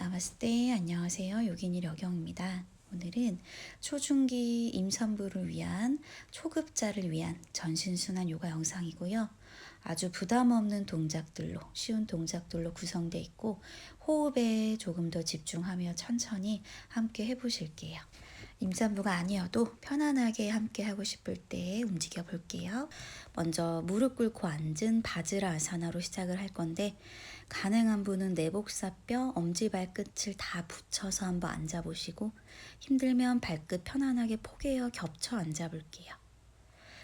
나마스테 안녕하세요 요기니 려경입니다. 오늘은 초중기 임산부를 위한 초급자를 위한 전신순환 요가 영상이고요. 아주 부담 없는 동작들로 쉬운 동작들로 구성되어 있고 호흡에 조금 더 집중하며 천천히 함께 해보실게요. 임산부가 아니어도 편안하게 함께 하고 싶을 때 움직여 볼게요. 먼저 무릎 꿇고 앉은 바즈라 아사나로 시작을 할 건데 가능한 분은 내복사뼈, 엄지발끝을 다 붙여서 한번 앉아보시고 힘들면 발끝 편안하게 포개어 겹쳐 앉아볼게요.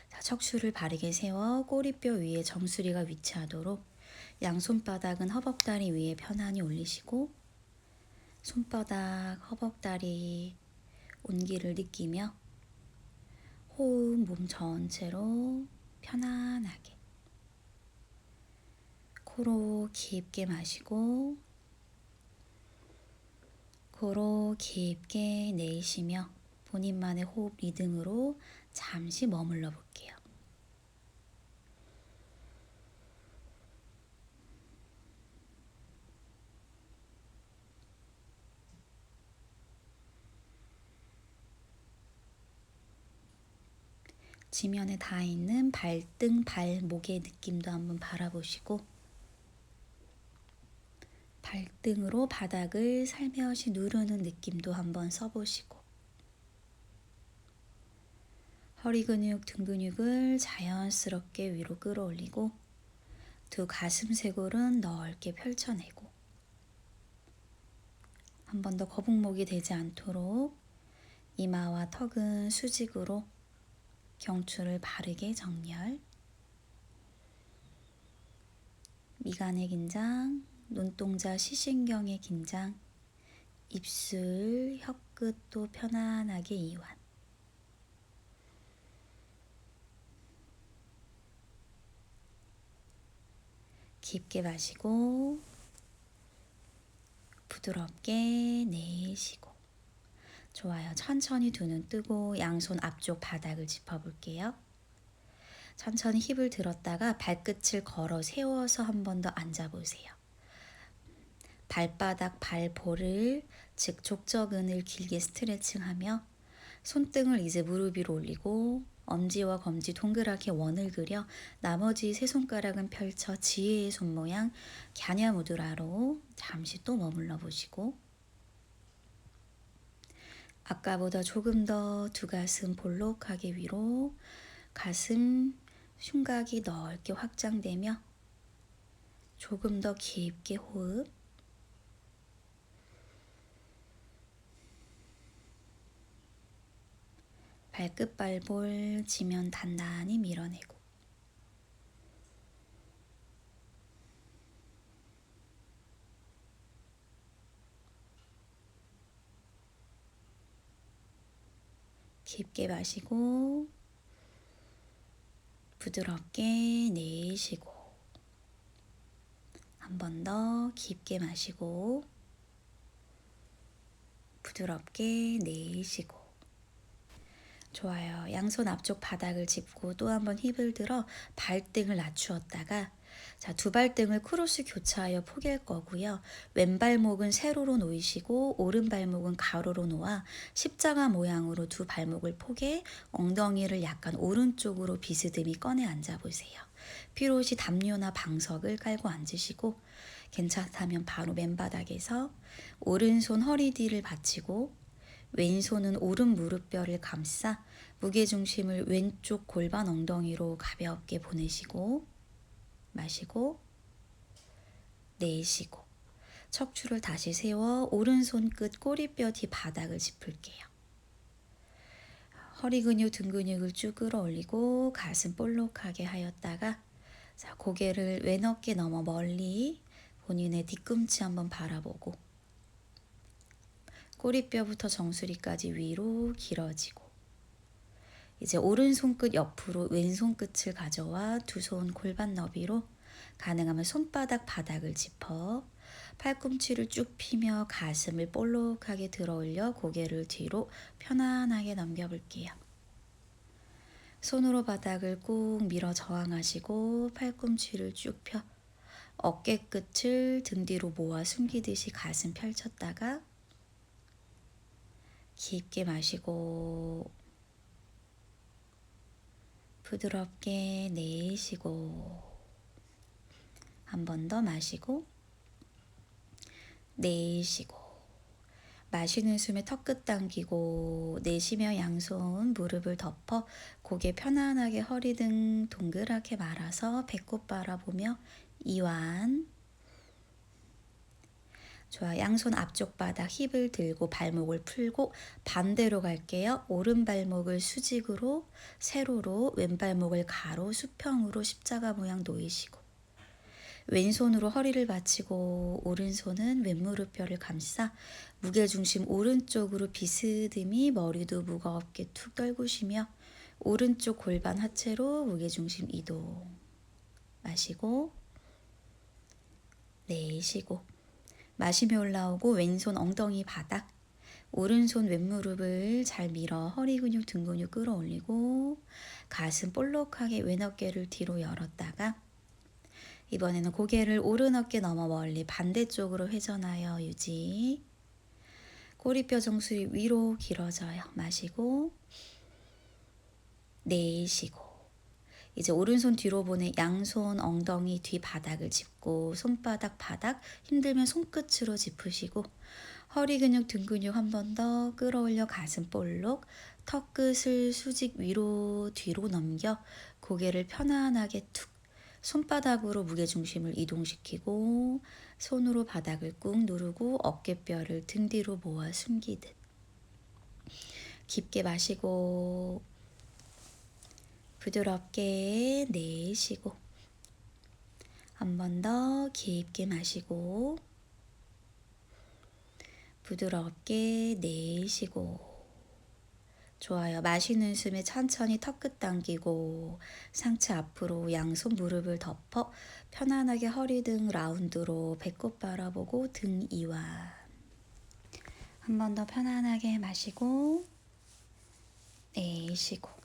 자, 척추를 바르게 세워 꼬리뼈 위에 정수리가 위치하도록 양손바닥은 허벅다리 위에 편안히 올리시고 손바닥, 허벅다리 온기를 느끼며 호흡 몸 전체로 편안하게 코로 깊게 마시고 코로 깊게 내쉬며 본인만의 호흡 리듬으로 잠시 머물러 볼게요. 지면에 닿아 있는 발등, 발목의 느낌도 한번 바라보시고 발등으로 바닥을 살며시 누르는 느낌도 한번 써보시고. 허리 근육, 등 근육을 자연스럽게 위로 끌어올리고 두 가슴 쇄골은 넓게 펼쳐내고 한 번 더 거북목이 되지 않도록 이마와 턱은 수직으로 경추를 바르게 정렬. 미간의 긴장, 눈동자 시신경의 긴장, 입술, 혀끝도 편안하게 이완. 깊게 마시고 부드럽게 내쉬고 좋아요. 천천히 두 눈 뜨고 양손 앞쪽 바닥을 짚어볼게요. 천천히 힙을 들었다가 발끝을 걸어 세워서 한 번 더 앉아보세요. 발바닥 발볼을 즉 족저근을 길게 스트레칭하며 손등을 이제 무릎 위로 올리고 엄지와 검지 동그랗게 원을 그려 나머지 세 손가락은 펼쳐 지혜의 손 모양 갸냐무드라로 잠시 또 머물러 보시고. 아까보다 조금 더 두 가슴 볼록하게 위로 가슴 흉곽이 넓게 확장되며 조금 더 깊게 호흡 발끝 발볼 지면 단단히 밀어내고. 깊게 마시고 부드럽게 내쉬고 한 번 더 깊게 마시고 부드럽게 내쉬고 좋아요. 양손 앞쪽 바닥을 짚고 또 한번 힙을 들어 발등을 낮추었다가 자, 두 발등을 크로스 교차하여 포갤 거고요. 왼발목은 세로로 놓이시고 오른발목은 가로로 놓아 십자가 모양으로 두 발목을 포개 엉덩이를 약간 오른쪽으로 비스듬히 꺼내 앉아 보세요. 필요시 담요나 방석을 깔고 앉으시고 괜찮다면 바로 맨바닥에서 오른손 허리 뒤를 받치고 왼손은 오른 무릎뼈를 감싸 무게중심을 왼쪽 골반 엉덩이로 가볍게 보내시고 마시고 내쉬고 척추를 다시 세워 오른손 끝 꼬리뼈 뒤 바닥을 짚을게요. 허리 근육, 등 근육을 쭉 끌어올리고 가슴 볼록하게 하였다가 자, 고개를 왼 어깨 넘어 멀리 본인의 뒤꿈치 한번 바라보고 꼬리뼈부터 정수리까지 위로 길어지고 이제 오른손 끝 옆으로 왼손 끝을 가져와 두 손 골반 너비로 가능하면 손바닥 바닥을 짚어 팔꿈치를 쭉 피며 가슴을 볼록하게 들어 올려 고개를 뒤로 편안하게 넘겨볼게요. 손으로 바닥을 꾹 밀어 저항하시고 팔꿈치를 쭉 펴 어깨 끝을 등 뒤로 모아 숨기듯이 가슴 펼쳤다가 깊게 마시고 부드럽게 내쉬고 한 번 더 마시고 내쉬고 마시는 숨에 턱끝 당기고 내쉬며 양손 무릎을 덮어 고개 편안하게 허리 등 동그랗게 말아서 배꼽 바라보며 이완 좋아. 양손 앞쪽 바닥 힙을 들고 발목을 풀고 반대로 갈게요. 오른 발목을 수직으로 세로로 왼발목을 가로 수평으로 십자가 모양 놓이시고. 왼손으로 허리를 받치고 오른손은 왼무릎뼈를 감싸 무게중심 오른쪽으로 비스듬히 머리도 무겁게 툭 떨구시며 오른쪽 골반 하체로 무게중심 이동 마시고 내쉬고 마시며 올라오고 왼손 엉덩이 바닥 오른손 왼무릎을 잘 밀어 허리 근육 등 근육 끌어올리고 가슴 볼록하게 왼 어깨를 뒤로 열었다가 이번에는 고개를 오른 어깨 넘어 멀리 반대쪽으로 회전하여 유지. 꼬리뼈 정수리 위로 길어져요. 마시고 내쉬고 이제 오른손 뒤로 보내 양손 엉덩이 뒤 바닥을 짚고 손바닥 바닥 힘들면 손끝으로 짚으시고 허리 근육 등 근육 한 번 더 끌어올려 가슴 볼록 턱 끝을 수직 위로 뒤로 넘겨 고개를 편안하게 툭 손바닥으로 무게중심을 이동시키고 손으로 바닥을 꾹 누르고 어깨뼈를 등 뒤로 모아 숨기듯 깊게 마시고 부드럽게 내쉬고 한 번 더 깊게 마시고 부드럽게 내쉬고 좋아요. 마시는 숨에 천천히 턱끝 당기고 상체 앞으로 양손 무릎을 덮어 편안하게 허리 등 라운드로 배꼽 바라보고 등 이완. 한 번 더 편안하게 마시고 내쉬고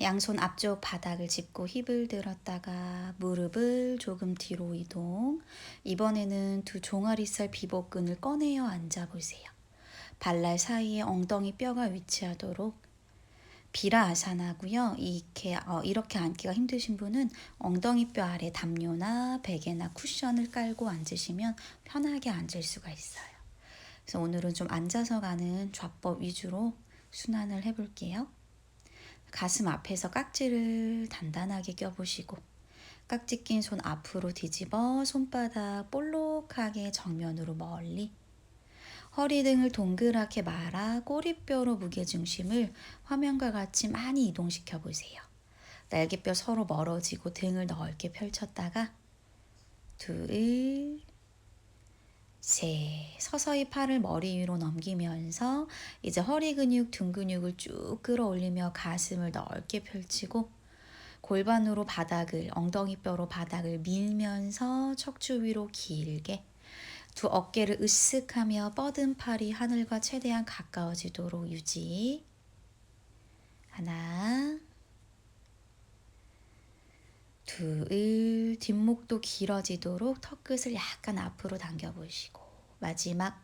양손 앞쪽 바닥을 짚고 힙을 들었다가 무릎을 조금 뒤로 이동. 이번에는 두 종아리살 비복근을 꺼내어 앉아 보세요. 발날 사이에 엉덩이 뼈가 위치하도록 비라 아사나고요. 이렇게 어, 이렇게 앉기가 힘드신 분은 엉덩이 뼈 아래 담요나 베개나 쿠션을 깔고 앉으시면 편하게 앉을 수가 있어요. 그래서 오늘은 좀 앉아서 가는 좌법 위주로 순환을 해볼게요. 가슴 앞에서 깍지를 단단하게 껴보시고 깍지 낀 손 앞으로 뒤집어 손바닥 볼록하게 정면으로 멀리 허리 등을 동그랗게 말아 꼬리뼈로 무게중심을 화면과 같이 많이 이동시켜 보세요. 날개뼈 서로 멀어지고 등을 넓게 펼쳤다가 둘, 셋. 서서히 팔을 머리 위로 넘기면서 이제 허리 근육, 등 근육을 쭉 끌어올리며 가슴을 넓게 펼치고 골반으로 바닥을, 엉덩이 뼈로 바닥을 밀면서 척추 위로 길게 두 어깨를 으쓱하며 뻗은 팔이 하늘과 최대한 가까워지도록 유지. 하나, 둘, 뒷목도 길어지도록 턱끝을 약간 앞으로 당겨 보시고 마지막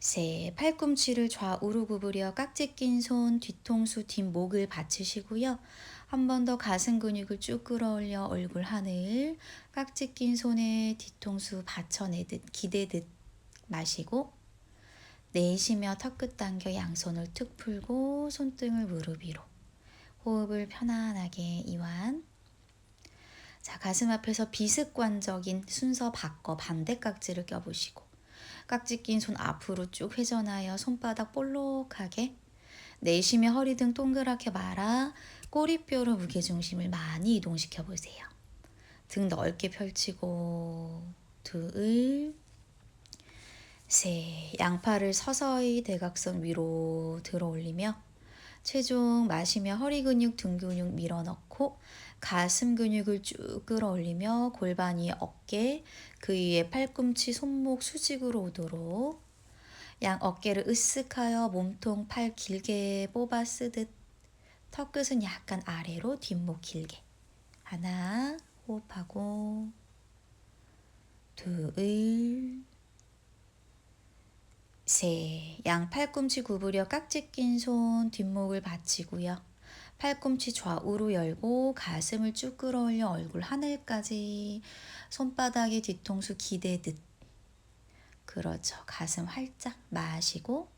셋, 팔꿈치를 좌우로 구부려 깍지 낀 손 뒤통수 뒷목을 받치시고요. 한 번 더 가슴 근육을 쭉 끌어올려 얼굴 하늘 깍지 낀 손에 뒤통수 받쳐내듯 기대듯 마시고 내쉬며 턱끝 당겨 양손을 툭 풀고 손등을 무릎 위로 호흡을 편안하게 이완 자 가슴 앞에서 비습관적인 순서 바꿔 반대 깍지를 껴보시고 깍지 낀 손 앞으로 쭉 회전하여 손바닥 볼록하게 내쉬며 허리 등 동그랗게 말아 꼬리뼈로 무게중심을 많이 이동시켜 보세요. 등 넓게 펼치고 둘, 셋. 양팔을 서서히 대각선 위로 들어 올리며 체중 마시며 허리 근육, 등 근육 밀어넣고 가슴 근육을 쭉 끌어올리며 골반 위 어깨, 그 위에 팔꿈치, 손목 수직으로 오도록 양 어깨를 으쓱하여 몸통 팔 길게 뽑아 쓰듯 턱끝은 약간 아래로 뒷목 길게 하나 호흡하고 둘, 셋. 양 팔꿈치 구부려 깍지 낀 손 뒷목을 받치고요. 팔꿈치 좌우로 열고 가슴을 쭉 끌어올려 얼굴 하늘까지 손바닥이 뒤통수 기대듯 그렇죠. 가슴 활짝 마시고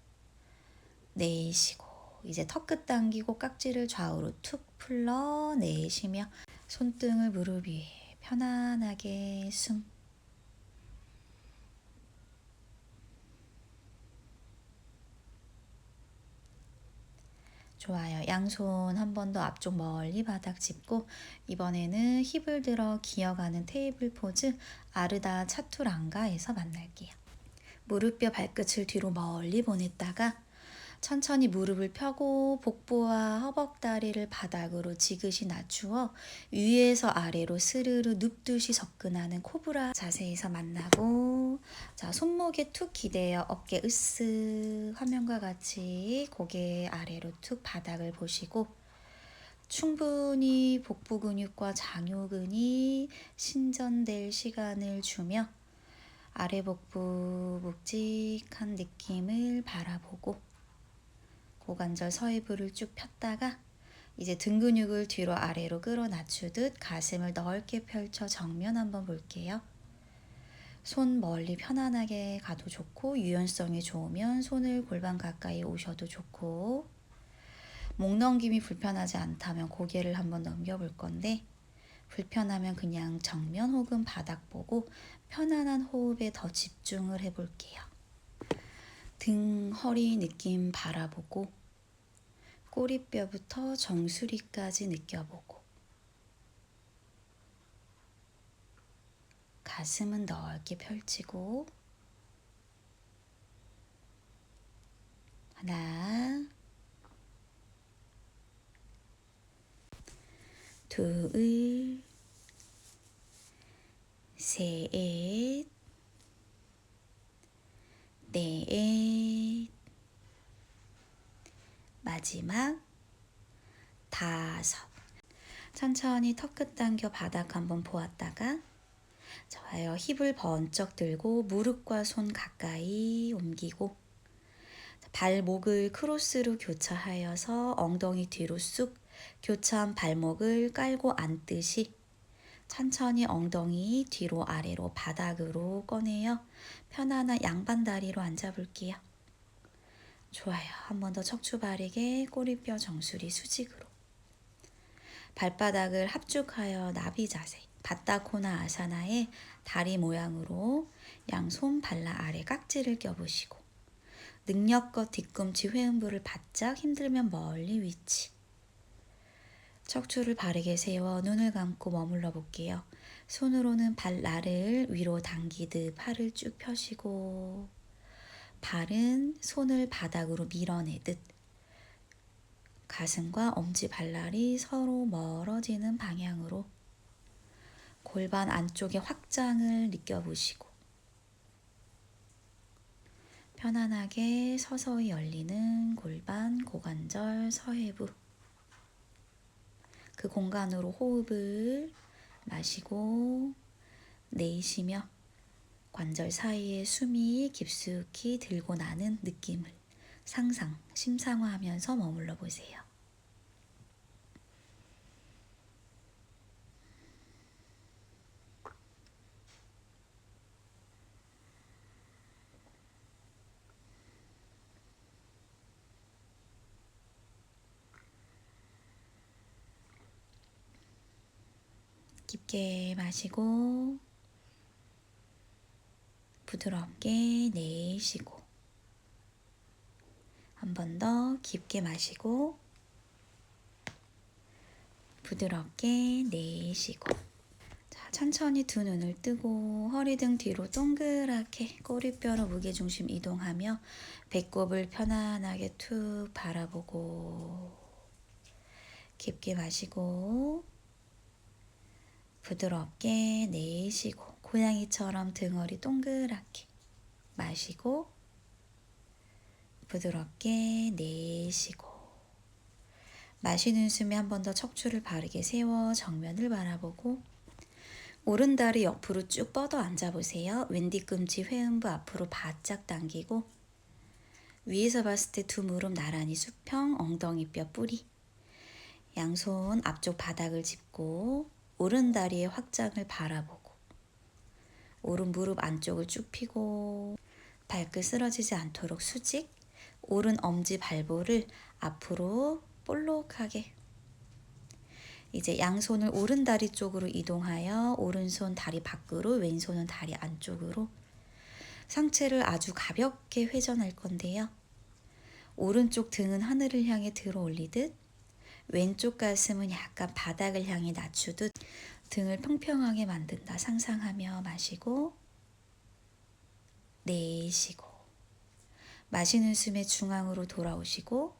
내쉬고 이제 턱끝 당기고 깍지를 좌우로 툭 풀러 내쉬며 손등을 무릎 위에 편안하게 숨 좋아요. 양손 한 번 더 앞쪽 멀리 바닥 짚고 이번에는 힙을 들어 기어가는 테이블 포즈 아르다 차투랑가에서 만날게요. 무릎뼈 발끝을 뒤로 멀리 보냈다가 천천히 무릎을 펴고 복부와 허벅다리를 바닥으로 지그시 낮추어 위에서 아래로 스르르 눕듯이 접근하는 코브라 자세에서 만나고 자 손목에 툭 기대어 어깨 으쓱 화면과 같이 고개 아래로 툭 바닥을 보시고 충분히 복부 근육과 장요근이 신전될 시간을 주며 아래 복부 묵직한 느낌을 바라보고 고관절 서해부를 쭉 폈다가 이제 등 근육을 뒤로 아래로 끌어 낮추듯 가슴을 넓게 펼쳐 정면 한번 볼게요. 손 멀리 편안하게 가도 좋고 유연성이 좋으면 손을 골반 가까이 오셔도 좋고 목 넘김이 불편하지 않다면 고개를 한번 넘겨 볼 건데 불편하면 그냥 정면 혹은 바닥 보고 편안한 호흡에 더 집중을 해 볼게요. 등, 허리 느낌 바라보고 꼬리뼈부터 정수리까지 느껴보고 가슴은 넓게 펼치고 하나 둘 셋, 넷, 마지막 다섯. 천천히 턱 끝 당겨 바닥 한번 보았다가 좋아요. 힙을 번쩍 들고 무릎과 손 가까이 옮기고 발목을 크로스로 교차하여서 엉덩이 뒤로 쑥 교차한 발목을 깔고 앉듯이 천천히 엉덩이 뒤로 아래로 바닥으로 꺼내요. 편안한 양반 다리로 앉아볼게요. 좋아요. 한 번 더 척추 바르게 꼬리뼈 정수리 수직으로. 발바닥을 합죽하여 나비 자세. 바타코나 아사나의 다리 모양으로 양손 발라 아래 깍지를 껴보시고 능력껏 뒤꿈치 회음부를 바짝 힘들면 멀리 위치. 척추를 바르게 세워 눈을 감고 머물러 볼게요. 손으로는 발날을 위로 당기듯 팔을 쭉 펴시고 발은 손을 바닥으로 밀어내듯 가슴과 엄지 발날이 서로 멀어지는 방향으로 골반 안쪽의 확장을 느껴보시고 편안하게 서서히 열리는 골반, 고관절, 서해부. 그 공간으로 호흡을 마시고 내쉬며 관절 사이에 숨이 깊숙이 들고 나는 느낌을 상상, 심상화하면서 머물러 보세요. 깊게 마시고 부드럽게 내쉬고 한 번 더 깊게 마시고 부드럽게 내쉬고 자, 천천히 두 눈을 뜨고 허리 등 뒤로 동그랗게 꼬리뼈로 무게중심 이동하며 배꼽을 편안하게 툭 바라보고 깊게 마시고 부드럽게 내쉬고 고양이처럼 등허리 동그랗게 마시고 부드럽게 내쉬고 마시는 숨에 한 번 더 척추를 바르게 세워 정면을 바라보고 오른 다리 옆으로 쭉 뻗어 앉아 보세요. 왼 뒤꿈치 회음부 앞으로 바짝 당기고 위에서 봤을 때 두 무릎 나란히 수평, 엉덩이 뼈 뿌리. 양손 앞쪽 바닥을 짚고 오른 다리의 확장을 바라보고 오른 무릎 안쪽을 쭉 펴고 발끝 쓰러지지 않도록 수직 오른 엄지 발볼을 앞으로 볼록하게 이제 양손을 오른 다리 쪽으로 이동하여 오른손 다리 밖으로 왼손은 다리 안쪽으로 상체를 아주 가볍게 회전할 건데요. 오른쪽 등은 하늘을 향해 들어 올리듯 왼쪽 가슴은 약간 바닥을 향해 낮추듯 등을 평평하게 만든다 상상하며 마시고 내쉬고 마시는 숨에 중앙으로 돌아오시고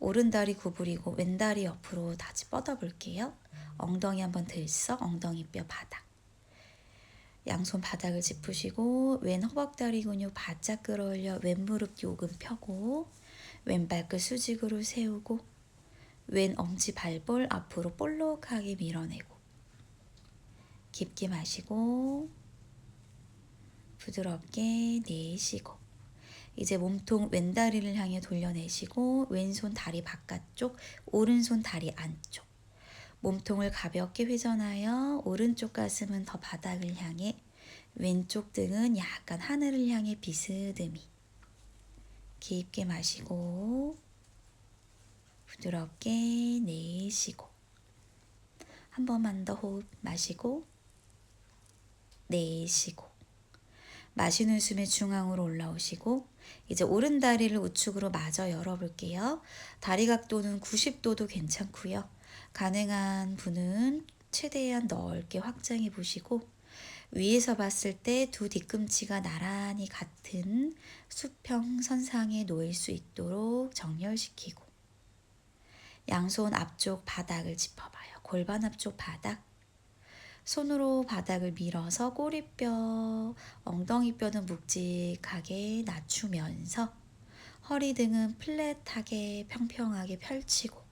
오른 다리 구부리고 왼 다리 옆으로 다시 뻗어 볼게요. 엉덩이 한번 들썩 엉덩이 뼈 바닥 양손 바닥을 짚으시고 왼 허벅다리 근육 바짝 끌어올려 왼 무릎 요금 펴고 왼 발끝 수직으로 세우고 왼 엄지 발볼 앞으로 볼록하게 밀어내고 깊게 마시고 부드럽게 내쉬고 이제 몸통 왼다리를 향해 돌려내시고 왼손 다리 바깥쪽 오른손 다리 안쪽. 몸통을 가볍게 회전하여 오른쪽 가슴은 더 바닥을 향해 왼쪽 등은 약간 하늘을 향해 비스듬히 깊게 마시고 부드럽게 내쉬고 한 번만 더 호흡 마시고 내쉬고 마시는 숨에 중앙으로 올라오시고 이제 오른 다리를 우측으로 마저 열어볼게요. 다리 각도는 90도도 괜찮고요. 가능한 분은 최대한 넓게 확장해 보시고 위에서 봤을 때 두 뒤꿈치가 나란히 같은 수평 선상에 놓일 수 있도록 정렬시키고 양손 앞쪽 바닥을 짚어봐요. 골반 앞쪽 바닥. 손으로 바닥을 밀어서 꼬리뼈, 엉덩이 뼈는 묵직하게 낮추면서 허리 등은 플랫하게 평평하게 펼치고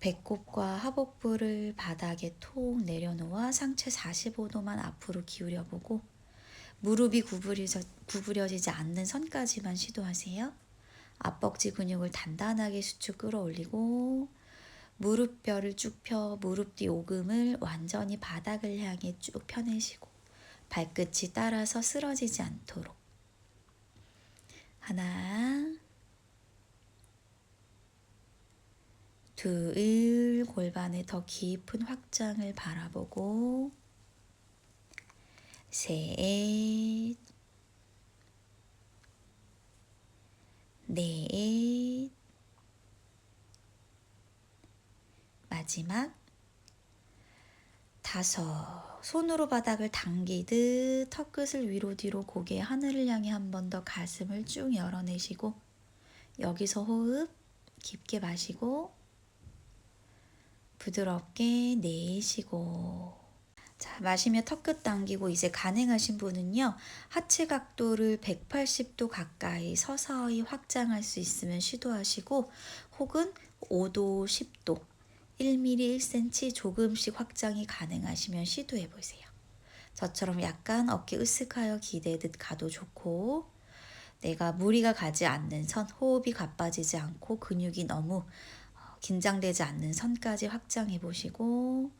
배꼽과 하복부를 바닥에 톡 내려놓아 상체 45도만 앞으로 기울여 보고 무릎이 구부려져, 구부려지지 않는 선까지만 시도하세요. 앞벅지 근육을 단단하게 수축 끌어올리고 무릎뼈를 쭉 펴 무릎 뒤 오금을 완전히 바닥을 향해 쭉 펴내시고 발끝이 따라서 쓰러지지 않도록. 하나 둘 골반의 더 깊은 확장을 바라보고 셋 넷, 마지막 다섯. 손으로 바닥을 당기듯 턱끝을 위로 뒤로 고개 하늘을 향해 한 번 더 가슴을 쭉 열어내시고 여기서 호흡 깊게 마시고 부드럽게 내쉬고 자, 마시며 턱끝 당기고 이제 가능하신 분은요. 하체 각도를 180도 가까이 서서히 확장할 수 있으면 시도하시고 혹은 5도, 10도, 1mm, 1cm 조금씩 확장이 가능하시면 시도해 보세요. 저처럼 약간 어깨 으쓱하여 기대듯 가도 좋고 내가 무리가 가지 않는 선, 호흡이 가빠지지 않고 근육이 너무 어, 긴장되지 않는 선까지 확장해 보시고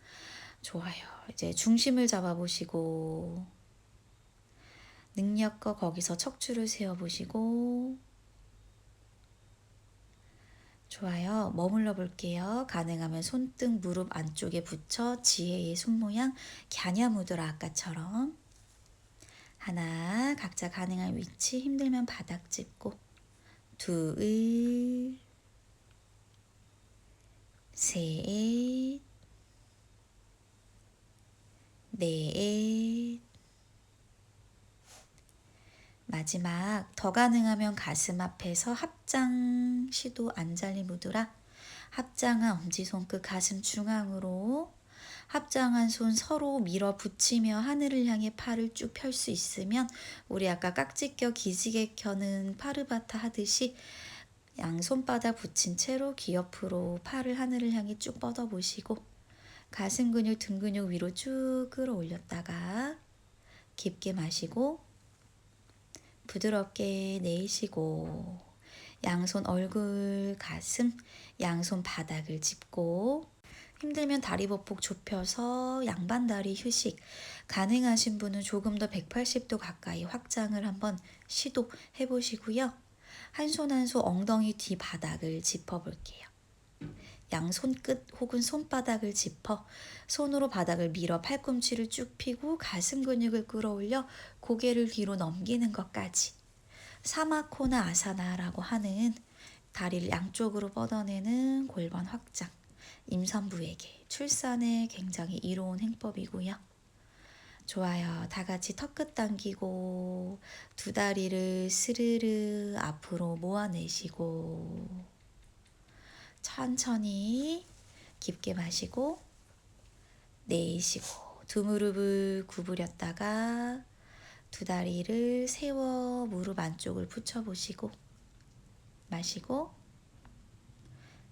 좋아요. 이제 중심을 잡아 보시고 능력과 거기서 척추를 세워 보시고 좋아요. 머물러 볼게요. 가능하면 손등 무릎 안쪽에 붙여 지혜의 손 모양 갸냐무드라 아까처럼 하나 각자 가능한 위치 힘들면 바닥 짚고 둘 셋, 넷, 마지막 더 가능하면 가슴 앞에서 합장 시도 안잘리 무드라. 합장한 엄지손끝 가슴 중앙으로 합장한 손 서로 밀어 붙이며 하늘을 향해 팔을 쭉 펼 수 있으면 우리 아까 깍지 껴 기지개 켜는 파르바타 하듯이 양 손바닥 붙인 채로 귀 옆으로 팔을 하늘을 향해 쭉 뻗어 보시고 가슴 근육, 등 근육 위로 쭉 끌어올렸다가 깊게 마시고 부드럽게 내쉬고 양손 얼굴, 가슴, 양손 바닥을 짚고 힘들면 다리 보폭 좁혀서 양반 다리 휴식. 가능하신 분은 조금 더 180도 가까이 확장을 한번 시도해 보시고요. 한 손 한 손 엉덩이 뒤 바닥을 짚어 볼게요. 양손 끝 혹은 손바닥을 짚어 손으로 바닥을 밀어 팔꿈치를 쭉 펴고 가슴 근육을 끌어올려 고개를 뒤로 넘기는 것까지 사마코나 아사나라고 하는 다리를 양쪽으로 뻗어내는 골반 확장 임산부에게 출산에 굉장히 이로운 행법이고요. 좋아요. 다 같이 턱끝 당기고 두 다리를 스르르 앞으로 모아내시고 천천히 깊게 마시고 내쉬고 두 무릎을 구부렸다가 두 다리를 세워 무릎 안쪽을 붙여보시고 마시고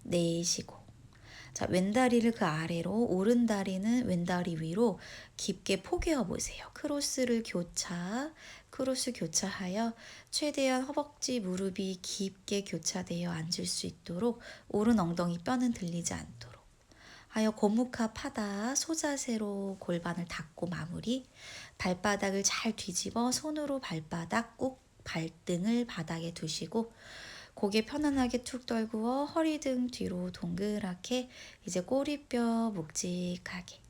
내쉬고 자, 왼 다리를 그 아래로, 오른 다리는 왼 다리 위로 깊게 포개어 보세요. 크로스를 교차, 크로스 교차하여 최대한 허벅지, 무릎이 깊게 교차되어 앉을 수 있도록 오른 엉덩이 뼈는 들리지 않도록 하여 고무카 파다 소자세로 골반을 닫고 마무리 발바닥을 잘 뒤집어 손으로 발바닥 꾹 발등을 바닥에 두시고 고개 편안하게 툭 떨구어 허리 등 뒤로 동그랗게 이제 꼬리뼈 묵직하게.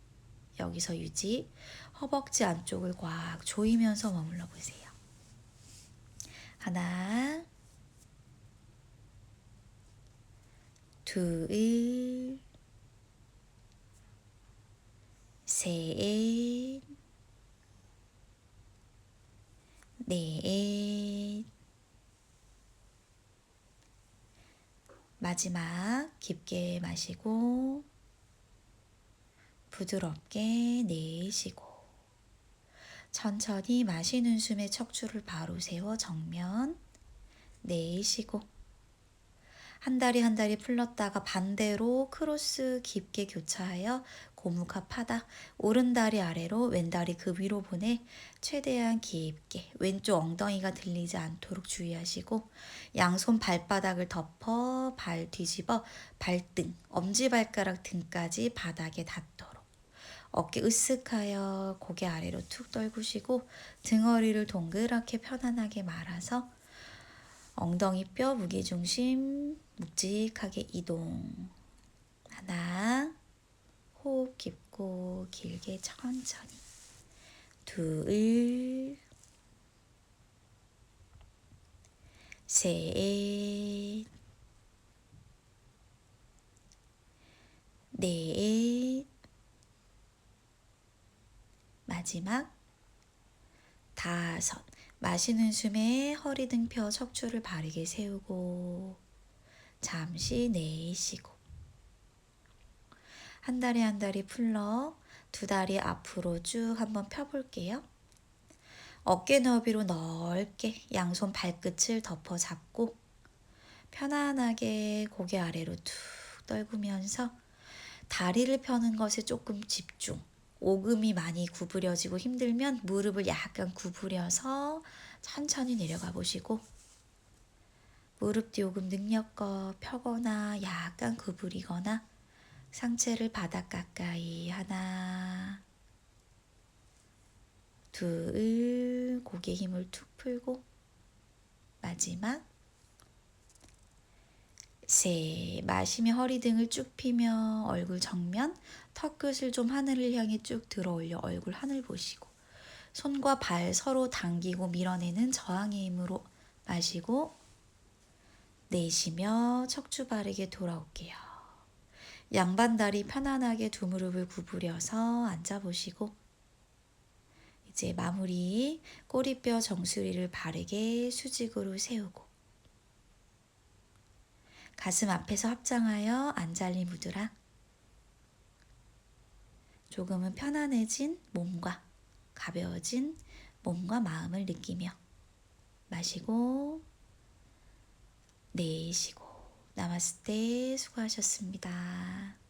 여기서 유지. 허벅지 안쪽을 꽉 조이면서 머물러 보세요. 하나 둘 셋, 넷, 마지막 깊게 마시고 부드럽게 내쉬고 천천히 마시는 숨에 척추를 바로 세워 정면 내쉬고 한 다리 한 다리 풀렀다가 반대로 크로스 깊게 교차하여 고무카 파다. 오른 다리 아래로 왼 다리 그 위로 보내 최대한 깊게 왼쪽 엉덩이가 들리지 않도록 주의하시고 양손 발바닥을 덮어 발 뒤집어 발등 엄지발가락 등까지 바닥에 닿도록. 어깨 으쓱하여 고개 아래로 툭 떨구시고 등허리를 동그랗게 편안하게 말아서 엉덩이 뼈 무게중심 묵직하게 이동. 하나 호흡 깊고 길게 천천히. 둘. 셋, 넷, 마지막. 다섯. 마시는 숨에 허리 등펴 척추를 바르게 세우고 잠시 내쉬고 한 다리 한 다리 풀러 두 다리 앞으로 쭉 한번 펴볼게요. 어깨 너비로 넓게 양손 발끝을 덮어 잡고 편안하게 고개 아래로 툭 떨구면서 다리를 펴는 것에 조금 집중. 오금이 많이 구부려지고 힘들면 무릎을 약간 구부려서 천천히 내려가 보시고 무릎 뒤 오금 능력껏 펴거나 약간 구부리거나 상체를 바닥 가까이 하나 둘 고개 힘을 툭 풀고 마지막 셋 마시며 허리 등을 쭉 펴며 얼굴 정면 턱 끝을 좀 하늘을 향해 쭉 들어 올려 얼굴 하늘 보시고 손과 발 서로 당기고 밀어내는 저항의 힘으로 마시고 내쉬며 척추 바르게 돌아올게요. 양반 다리 편안하게 두 무릎을 구부려서 앉아보시고 이제 마무리 꼬리뼈 정수리를 바르게 수직으로 세우고 가슴 앞에서 합장하여 안잘리 무드라. 조금은 편안해진 몸과 가벼워진 몸과 마음을 느끼며 마시고 내쉬고 나마스테 수고하셨습니다.